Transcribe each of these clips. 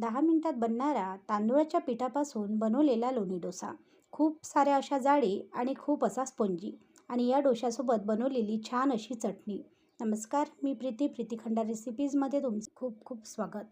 दहा मिनटात बनणारा तांदूळाच्या पिठापासून बनवलेला लोणी डोसा. खूप साऱ्या अशा जाडी आणि खूप असा स्पंजी आणि या डोशासोबत बनवलेली छान अशी चटणी. नमस्कार मी प्रीती प्रीती खंडा रेसिपीजमध्ये तुमचं खूप खूप स्वागत.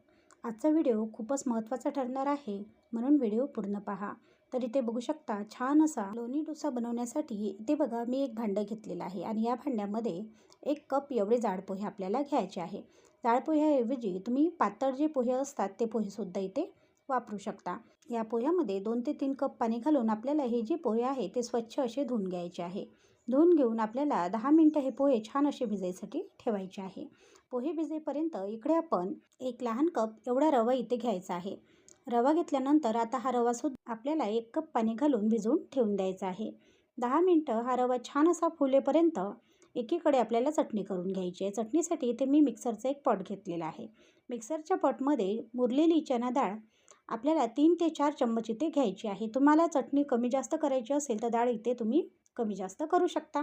आजचा व्हिडिओ खूपच महत्त्वाचा ठरणार आहे म्हणून व्हिडिओ पूर्ण पहा. तर इथे बघू शकता छान असा लोणी डोसा बनवण्यासाठी इथे बघा मी एक भांडं घेतलेलं आहे आणि या भांड्यामध्ये एक कप एवढे जाड पोहे आपल्याला घ्यायचे आहे. डाळ पोह्याऐवजी तुम्ही पातळ जे पोहे असतात ते पोहेसुद्धा इथे वापरू शकता. या पोह्यामध्ये दोन ते तीन कप पाणी घालून आपल्याला हे जे पोहे आहे ते स्वच्छ असे धुवून घ्यायचे आहे. धुवून घेऊन आपल्याला दहा मिनटं हे पोहे छान असे भिजायसाठी ठेवायचे आहे. पोहे भिजेपर्यंत इकडे आपण एक लहान कप एवढा रवा इथे घ्यायचा आहे. रवा घेतल्यानंतर आता हा रवासुद्धा आपल्याला एक कप पाणी घालून भिजवून ठेवून द्यायचा आहे. दहा मिनटं हा रवा छान असा फुलेपर्यंत एकीकडे आपल्याला चटणी करून घ्यायची आहे. चटणीसाठी इथे मी मिक्सरचा एक पॉट घेतलेला आहे. मिक्सरच्या पॉटमध्ये मुरलेली चना डाळ आपल्याला तीन ते चार चम्मच इथे घ्यायची आहे. तुम्हाला चटणी कमी जास्त करायची असेल तर डाळ इथे तुम्ही कमी जास्त करू शकता.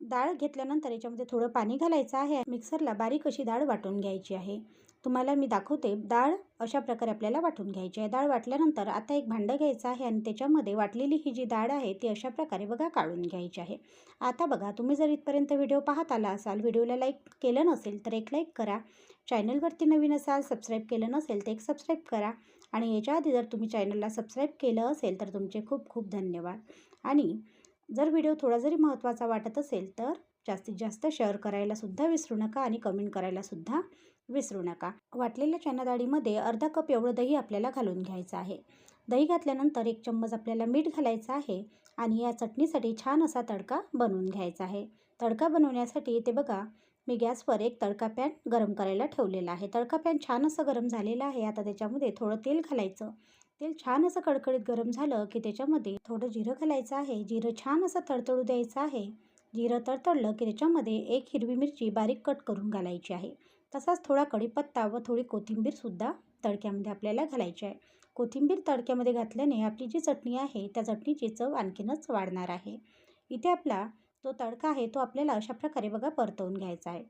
डाळ घेतल्यानंतर याच्यामध्ये थोडं पाणी घालायचं आहे. मिक्सरला बारीक अशी डाळ वाटून घ्यायची आहे. तुम्हाला मी दाखवते. डाळ अशा प्रकारे आपल्याला वाटून घ्यायची आहे. डाळ वाटल्यानंतर आता एक भांडं घ्यायचं आहे आणि त्याच्यामध्ये वाटलेली ही जी डाळ आहे ती अशा प्रकारे बघा काढून घ्यायची आहे. आता बघा तुम्ही जर इथपर्यंत व्हिडिओ पाहत आला असाल व्हिडिओला लाईक केलं नसेल तर एक लाईक करा. चॅनलवरती नवीन असाल सबस्क्राईब केलं नसेल तर एक सबस्क्राईब करा. आणि याच्या आधी जर तुम्ही चॅनलला सबस्क्राईब केलं असेल तर तुमचे खूप खूप धन्यवाद. आणि जर व्हिडिओ थोडा जरी महत्त्वाचा वाटत असेल तर जास्तीत जास्त शेअर करायलासुद्धा विसरू नका आणि कमेंट करायलासुद्धा विसरू नका. वाटलेल्या चना डाळीमध्ये अर्धा कप एवढं दही आपल्याला घालून घ्यायचं आहे. दही घातल्यानंतर एक चम्मच आपल्याला मीठ घालायचं आहे आणि या चटणीसाठी छान असा तडका बनवून घ्यायचा आहे. तडका बनवण्यासाठी ते बघा मी गॅसवर एक तडका पॅन गरम करायला ठेवलेला आहे. तडका पॅन छान असं गरम झालेलं आहे. आता त्याच्यामध्ये थोडं तेल घालायचं. तेल छान असं कडकडीत गरम झालं की त्याच्यामध्ये थोडं जिरं घालायचं आहे. जिरं छान असं तडतडू द्यायचं आहे. जिरं तडतडलं की त्याच्यामध्ये एक हिरवी मिरची बारीक कट करून घालायची आहे. तसाच थोडा कढीपत्ता व थोडी कोथिंबीरसुद्धा तडक्यामध्ये आपल्याला घालायची आहे. कोथिंबीर तडक्यामध्ये घातल्याने आपली जी चटणी आहे त्या चटणीची चव आणखीनच वाढणार आहे. इथे आपला जो तडका आहे तो आपल्याला अशा प्रकारे बघा परतवून घ्यायचा आहे.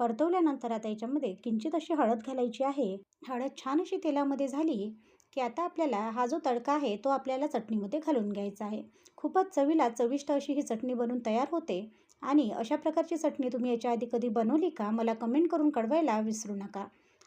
परतवल्यानंतर आता याच्यामध्ये किंचित अशी हळद घालायची आहे. हळद छान अशी तेलामध्ये झाली की आता आपल्याला हा जो तडका आहे तो आपल्याला चटणीमध्ये घालून घ्यायचा आहे. खूपच चवीला चविष्ट अशी ही चटणी बनवून तयार होते. आणि अशा प्रकारची चटणी तुम्ही याच्या आधी कधी बनवली का? मला कमेंट करून कळवायला विसरू नका.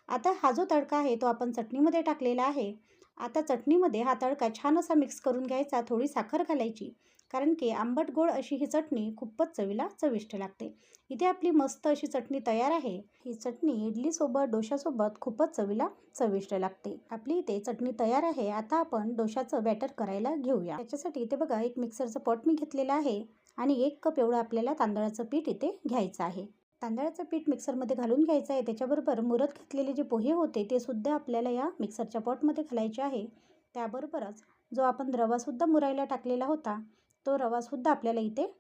आता हा जो तडका आहे तो आपण चटणीमध्ये टाकलेला आहे. आता चटणीमध्ये हा तडका छान असा मिक्स करून घ्यायचा थोडी साखर घालायची. कारण की आंबट गोड अशी ही चटणी खूपच चवीला चविष्ट लागते. इथे आपली मस्त अशी चटणी तयार आहे. ही चटणी इडलीसोबत डोशासोबत खूपच चवीला चविष्ट लागते. आपली इथे चटणी तयार आहे. आता आपण डोशाचं बॅटर करायला घेऊया. त्याच्यासाठी इथे बघा एक मिक्सरचं पॉट मी घेतलेलं आहे. आणि एक कप एवढं आपल्याला तांदळाचं पीठ इथे घ्यायचं आहे. तांदळाचं पीठ मिक्सरमध्ये घालून घ्यायचं आहे. त्याच्याबरोबर मुरत घातलेले जे पोहे होते ते सुद्धा आपल्याला या मिक्सरच्या पॉटमध्ये घालायचे आहे. त्याबरोबरच जो आपण रवासुद्धा मुरायला टाकलेला होता तो रवासुद्धा आपल्याला इथे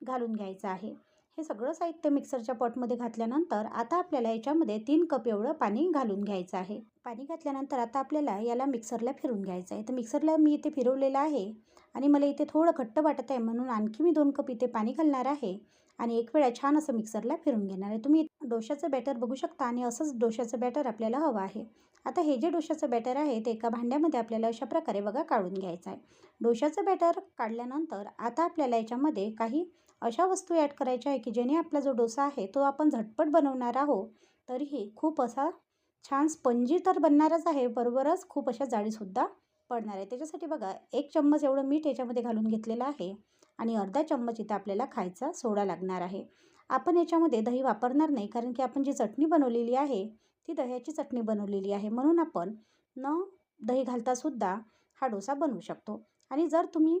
घालून घ्यायचा आहे. हे सगळं साहित्य मिक्सरच्या पॉटमध्ये घातल्यानंतर आता आपल्याला याच्यामध्ये तीन कप एवढं पाणी घालून घ्यायचं आहे. पाणी घातल्यानंतर आता आपल्याला याला मिक्सरला फिरून घ्यायचं आहे. तर मिक्सरला मी इथे फिरवलेलं आहे. आणि मला इथे थोडं घट्ट वाटत आहे म्हणून आणखी मी दोन कप इथे पाणी घालणार आहे. आणि एक वेळा छान असं मिक्सरला फिरून घेणार आहे. तुम्ही डोशाचं बॅटर बघू शकता आणि असंच डोशाचं बॅटर आपल्याला हवं आहे. आता हे जे डोशाचं बॅटर आहे ते एका भांड्यामध्ये आपल्याला अशा प्रकारे बघा काढून घ्यायचं आहे. डोशाचं बॅटर काढल्यानंतर आता आपल्याला याच्यामध्ये काही अशा वस्तू ॲड करायच्या आहे की जेणे आपला जो डोसा आहे तो आपण झटपट बनवणार आहोत. तरीही खूप असा छान स्पंजी तर बनणारच आहे. बरोबरच खूप अशा जाळीसुद्धा पडणार आहे. त्याच्यासाठी बघा एक चम्मच एवढं मीठ याच्यामध्ये घालून घेतलेलं आहे आणि अर्धा चम्मच इथं आपल्याला खायचा सोडा लागणार आहे. आपण याच्यामध्ये दही वापरणार नाही कारण की आपण जी चटणी बनवलेली आहे ती दह्याची चटणी बनवलेली आहे. म्हणून आपण न दही घालतासुद्धा हा डोसा बनवू शकतो. आणि जर तुम्ही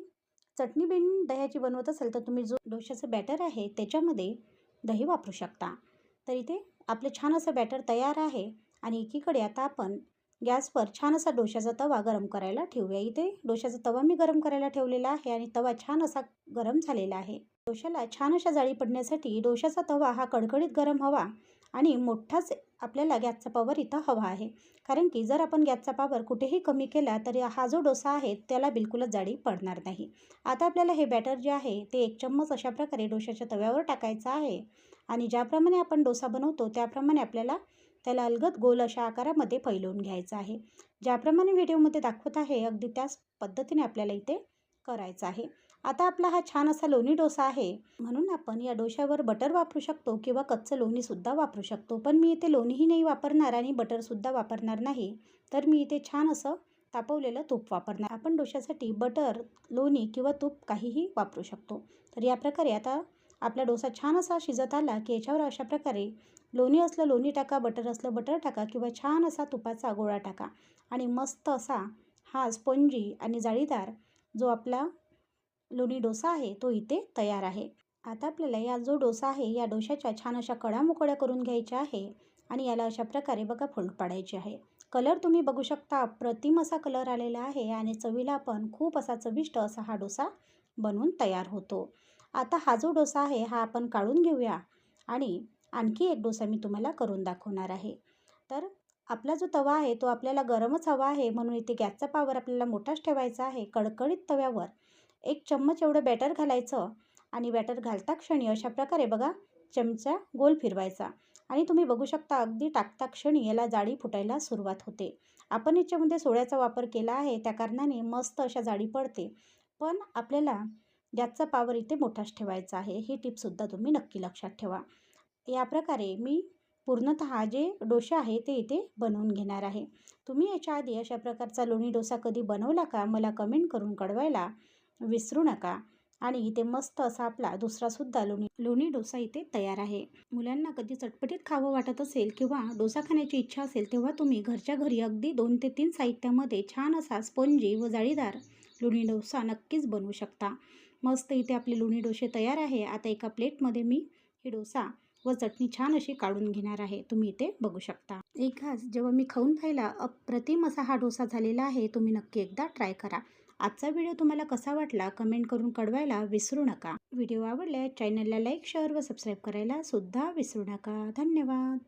चटणी बिन दह्याची बनवत असाल तर तुम्ही जो डोशाचं बॅटर आहे त्याच्यामध्ये दही वापरू शकता. तर इथे आपलं छान असं बॅटर तयार आहे आणि एकीकडे आता आपण गॅसवर छान असा डोशाचा तवा गरम करायला ठेवूया. इथे डोशाचा तवा मी गरम करायला ठेवलेला आहे आणि तवा छान असा गरम झालेला आहे. डोशाला छान अशा जाळी पडण्यासाठी डोशाचा तवा हा कडकडीत गरम हवा आणि मोठाच आपल्याला गॅसचा पावर इथं हवा आहे. कारण की जर आपण गॅसचा पावर कुठेही कमी केला तरी हा जो डोसा आहे त्याला बिलकुलच जाळी पडणार नाही. आता आपल्याला हे बॅटर जे आहे ते एक चम्मच अशा प्रकारे डोशाच्या तव्यावर टाकायचं आहे. आणि ज्याप्रमाणे आपण डोसा बनवतो त्याप्रमाणे आपल्याला त्याला अलगद गोल अशा आकारामध्ये फैलवून घ्यायचं आहे. ज्याप्रमाणे व्हिडिओमध्ये दाखवत आहे अगदी त्याच पद्धतीने आपल्याला इथे करायचं आहे. आता आपला हा छान असा लोणी डोसा आहे. म्हणून आपण या डोश्यावर बटर वापरू शकतो किंवा कच्चं लोणीसुद्धा वापरू शकतो. पण मी इथे लोणीही नाही वापरणार आणि बटरसुद्धा वापरणार नाही. तर मी इथे छान असं तापवलेलं तूप वापरणार. आपण डोश्यासाठी बटर लोणी किंवा तूप काहीही वापरू शकतो. तर या प्रकारे आता आपला डोसा छान असा शिजत आला की याच्यावर अशा प्रकारे लोणी असलं लोणी टाका बटर असलं बटर टाका किंवा छान असा तुपाचा गोळा टाका. आणि मस्त असा हा स्पंजी आणि जाळीदार जो आपला लोणी डोसा आहे तो इथे तयार आहे. आता आपल्याला या जो डोसा आहे या डोशाच्या छान अशा कडा मुकड्या करून घ्यायच्या आहे आणि याला अशा प्रकारे बघा फोल्ड पाडायचे आहे. कलर तुम्ही बघू शकता अप्रतिम असा कलर आलेला आहे आणि चवीला पण खूप असा चविष्ट असा हा डोसा बनवून तयार होतो. आता हा जो डोसा आहे हा आपण काढून घेऊया. आणि आणखी एक डोसा मी तुम्हाला करून दाखवणार आहे. तर आपला जो तवा आहे तो आपल्याला गरमच हवा आहे. म्हणून इथे गॅसचा पावर आपल्याला मोठाच ठेवायचा आहे. कडकडीत तव्यावर एक चम्मच एवढं बॅटर घालायचं आणि बॅटर घालता क्षणी अशा प्रकारे बघा चमचा गोल फिरवायचा. आणि तुम्ही बघू शकता अगदी टाकता क्षणी याला जाळी फुटायला सुरुवात होते. आपण याच्यामध्ये सोड्याचा वापर केला आहे त्या कारणाने मस्त अशा जाळी पडते. पण आपल्याला गॅसचा पावर इथे मोठाच ठेवायचा आहे. ही टिपसुद्धा तुम्ही नक्की लक्षात ठेवा. या प्रकारे मी पूर्णतः जे डोसे आहे ते इथे बनवून घेणार आहे. तुम्ही याच्या आधी अशा प्रकारचा लोणी डोसा कधी बनवला का? मला कमेंट करून कळवायला विसरू नका. आणि इथे मस्त असा आपला दुसरासुद्धा लोणी लोणी डोसा इथे तयार आहे. मुलांना कधी चटपटीत खावं वाटत असेल किंवा डोसा खाण्याची इच्छा असेल तेव्हा तुम्ही घरच्या घरी अगदी दोन ते तीन साहित्यामध्ये छान असा स्पंजी व जाळीदार लोणी डोसा नक्कीच बनवू शकता. मस्त इथे आपले लोणी डोसे तयार आहे. आता एका प्लेटमध्ये मी हे डोसा व चटणी छान अशी काढून घेणार आहे. तुम्ही इथे बघू शकता. एक घास जेव्हा मी खाऊन पाहिला अप्रतिम असा हा डोसा झालेला आहे. तुम्ही नक्की एकदा ट्राय करा. आजचा व्हिडिओ तुम्हाला कसा वाटला कमेंट करून कळवायला विसरू नका. व्हिडिओ आवडल्यास चॅनलला लाईक शेअर व सबस्क्राईब करायला सुद्धा विसरू नका. धन्यवाद.